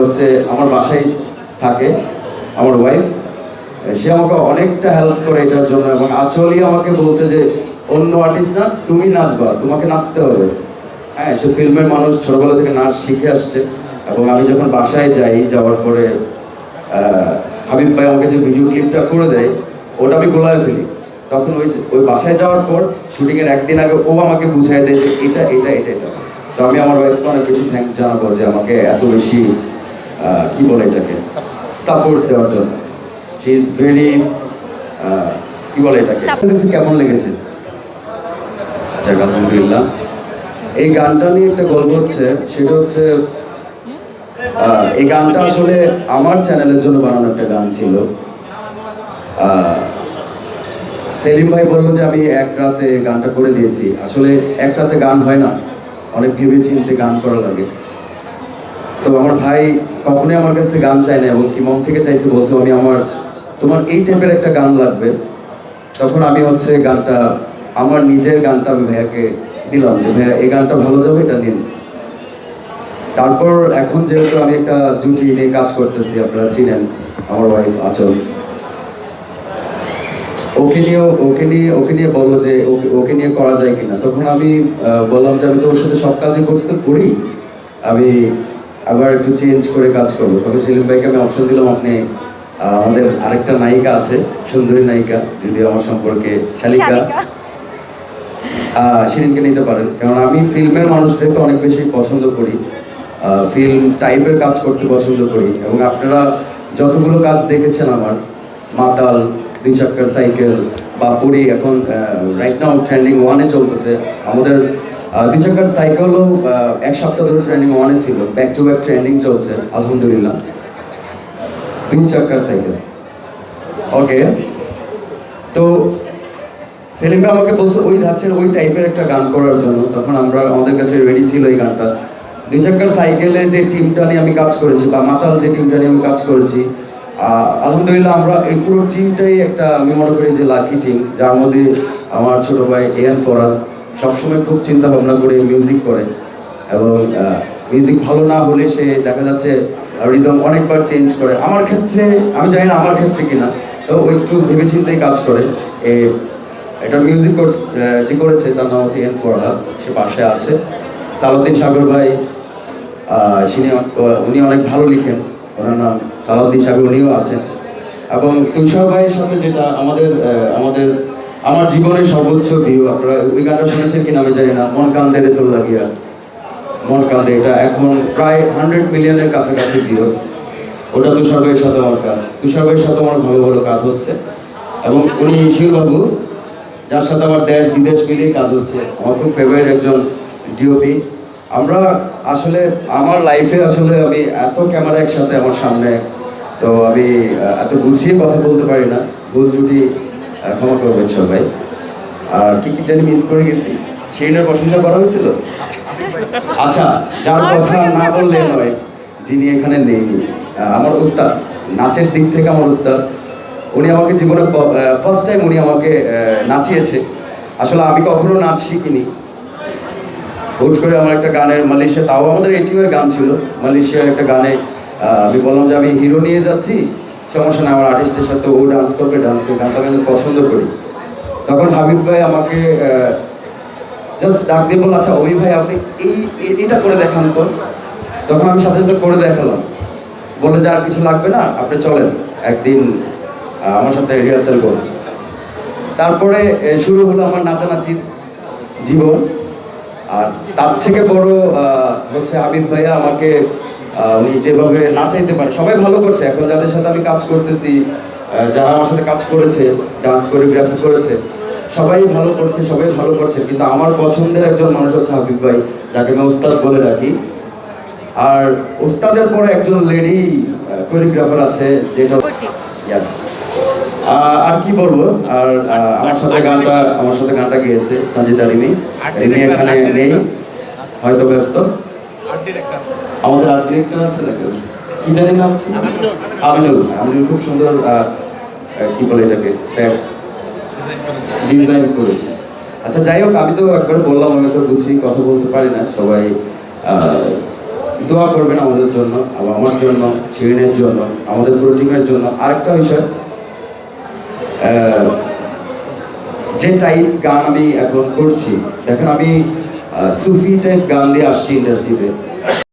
হচ্ছে আমার বাসায় থাকে, আমার ওয়াইফ সে আমাকে অনেকটা হেল্প করে এটার জন্য এবং আচলি আমাকে বলছে যে, অন্য আর্টিস্ট না, তুমি নাচবা, তোমাকে নাচতে হবে। হ্যাঁ সে ফিল্মের মানুষ ছোটবেলা থেকে নাচ শিখে আসছে এবং আমি যখন বাসায় যাই, যাওয়ার পরে হাবিব ভাই আমাকে যে ভিডিও ক্লিপটা করে দেয়, ওটা আমি গোলায় ফেলি। তখন ওই ওই বাসায় যাওয়ার পর শুটিংয়ের একদিন আগে ও আমাকে বুঝাই দেয় যে এটা এটা এটা এটা। তো আমি আমার ওয়াইফকে অনেক বেশি থ্যাঙ্কস জানাব যে আমাকে এত বেশি কি বলে এটাকে? সাপোর্ট দেওয়ার জন্য। শি ইজ ভেরি কি বলে এটাকে? কাছে কেমন লেগেছে? যাক আলহামদুলিল্লাহ। এই গানটা নিয়ে একটা গল্প হচ্ছে সেটা হচ্ছে এই গানটা আসলে আমার চ্যানেলের জন্য বানানো একটা গান ছিল। আহ, সেলিম ভাই বলল যে আমি এক রাতে গানটা করে দিয়েছি। আসলে এক রাতে গান হয় না। অনেক ভেবে চিন্তে গান করা লাগে। তো আমার ভাই কখনোই আমার কাছে গান চায় না এবং কি মন থেকে চাইছে, বলছে, আমি আমার, তোমার এই টাইপের একটা গান লাগবে। তখন আমি হচ্ছে গানটা, আমার নিজের গানটা আমি ভাইয়াকে দিলাম যে, ভাইয়া, এই গানটা ভালো যাবে, এটা নিন। তারপর এখন যেহেতু আমি একটা জুটি নিয়ে কাজ করতেছি, আপনারা চিনেন, আমার ওয়াইফ আচল। ওকে নিয়ে ওকে নিয়ে ওকে নিয়ে বলল যে, ওকে ওকে নিয়ে করা যায় কিনা? তখন আমি বললাম যে, আমি তো ওর সাথে সব কাজই করতে করি। আমি আবার একটু চেঞ্জ করে কাজ করব। তবে সেলিম ভাইকে আমি অপশন দিলাম আপনি আমাদের আরেকটা নায়িকা আছে সুন্দরী নায়িকা যদিও আমার সম্পর্কে শালিকা। শিরিনকে নিতে পারেন। কারণ আমি ফিল্মের মানুষদেরকে অনেক বেশি পছন্দ করি। ফিল্ম টাইপের কাজ করতে পছন্দ করি। এবং আপনারা যতগুলো কাজ দেখেছেন আমার মাতাল দুই চাক্কার সাইকেল বা পুরী এখন রাইট নাও ট্রেন্ডিং ওয়ানে চলতেছে। আমাদের আহ, সাইকেলও এক সপ্তাহ ধরে ট্রেন্ডিং ওয়ানে ছিল। ব্যাক টু ব্যাক ট্রেন্ডিং চলছে আলহামদুলিল্লাহ। দুই চাক্কার সাইকেল ওকে তো সেলিম ভাই আমাকে বলছে ওই ধাঁচের ওই টাইপের একটা গান করার জন্য। তখন আমরা আমাদের কাছে রেডি ছিল এই গানটা। দুই চাকার সাইকেলে যে টিমটা নিয়ে আমি কাজ করেছি বা মাতাল যে টিমটা নিয়ে আমি কাজ করেছি আলহামদুলিল্লাহ আমরা এই পুরো টিমটাই একটা আমি মনে করি যে লাকি টিম যার মধ্যে আমার ছোট ভাই এ এন ফরাদ সবসময় খুব চিন্তা ভাবনা করে মিউজিক করে এবং মিউজিক ভালো না হলে সে দেখা যাচ্ছে রিদম অনেকবার চেঞ্জ করে। আমার ক্ষেত্রে, আমি জানি না আমার ক্ষেত্রে কিনা, তো ও একটু ভেবেচিন্তেই কাজ করে। এ, এটা মিউজিক কোর্স যে করেছে তার নাম হচ্ছে এন ফরহাদ সে পাশে আছে। সালাউদ্দিন সাগর ভাই উনি অনেক ভালো লিখেন। ওনার নাম সালাউদ্দিন সাগর, উনিও আছেন। এবং তুষার ভাইয়ের সাথে যেটা আমাদের আমাদের আমার জীবনের সর্বোচ্চ ভিউ আপনারা ওই গানটা শুনেছেন কিনা আমি জানি না। মন কান্দে রে তোর লাগিয়া। মন কান্দে এটা এখন প্রায় হান্ড্রেড মিলিয়নের কাছাকাছি ভিউ। ওটা তুষার ভাইয়ের সাথে আমার কাজ। তুষার ভাইয়ের সাথে আমার ভালো ভালো কাজ হচ্ছে। এবং উনি শিববাবু যার সাথে আমার দেশ, বিদেশ মিলিয়ে কাজ হচ্ছে। আমার খুব ফেভারিট একজন ডিওপি আমরা আসলে, আমার লাইফে আসলে আমি এত ক্যামেরা একসাথে আমার সামনে তো আমি এত গুছিয়ে কথা বলতে পারি না। ভুল ত্রুটি ক্ষমা করবেন সবাই আর কি কি জানি মিস করে গেছি? শিরিনের পছন্দ করা হয়েছিল? আচ্ছা যার কথা না বললে নয় যিনি এখানে নেই আমার উস্তাদ নাচের দিক থেকে আমার উস্তাদ। উনি আমাকে জীবনে ফার্স্ট টাইম উনি আমাকে নাচিয়েছে। আসলে আমি কখনো নাচ শিখিনি। হুট করে আমার একটা গানের মালয়েশিয়া তাও আমাদের এই টিমের গান ছিল। মালয়েশিয়ার একটা গানে আমি বললাম যে আমি হিরো নিয়ে যাচ্ছি। সমস্যা নেই আমার আর্টিস্টের সাথে ও ডান্স করবে ডান্সের গানটা আমি পছন্দ করি। তখন হাবিব ভাই আমাকে জাস্ট ডাক দিয়ে বলল আচ্ছা ওই ভাই, আপনি এই এটা করে দেখান তো। তখন আমি সাথে সাথে করে দেখালাম। বলল যে আর কিছু লাগবে না, আপনি চলেন, একদিন আমার সাথে রিহার্সাল করুন। তারপরে শুরু হলো আমার নাচানাচির জীবন। আর তার থেকে বড় হচ্ছে আবিদ ভাইয়া আমাকে উনি যেভাবে নাচাইতে পারে সবাই ভালো করছে। এখন যাদের সাথে আমি কাজ করতেছি যারা আমার সাথে কাজ করেছে ডান্স কোরিওগ্রাফি করেছে সবাই ভালো করছে সবাই ভালো করছে। কিন্তু আমার পছন্দের একজন মানুষ হচ্ছে হাবিব ভাই যাকে আমি উস্তাদ বলে রাখি। আর উস্তাদের পরে একজন লেডি কোরিওগ্রাফার আছে যেটা. আহ, আর কি বলব? আর আমার সাথে গানটা আমার সাথে গানটা গেয়েছে সঞ্জিতা রিমি রিমি এখানে নেই হয়তো ব্যস্ত। আমাদের আর্ট ডিরেক্টর আছে নাকি কি জানি নাম ছিল? আমিনুল। আমিনুল খুব সুন্দর কি বলে এটাকে? স্যার। ডিজাইন করেছে। আচ্ছা যাই হোক, আমি তো একবার বললাম, আমি তো বুঝি, কথা বলতে পারি না। সবাই দোয়া করবেন আমাদের জন্য আমার জন্য শিরিনের জন্য, আমাদের পুরো জন্য। আরেকটা বিষয় যে টাইপ গান আমি এখন করছি, দেখেন আমি সুফি টাইপ গান দিয়ে আসছি ইন্ডাস্ট্রিতে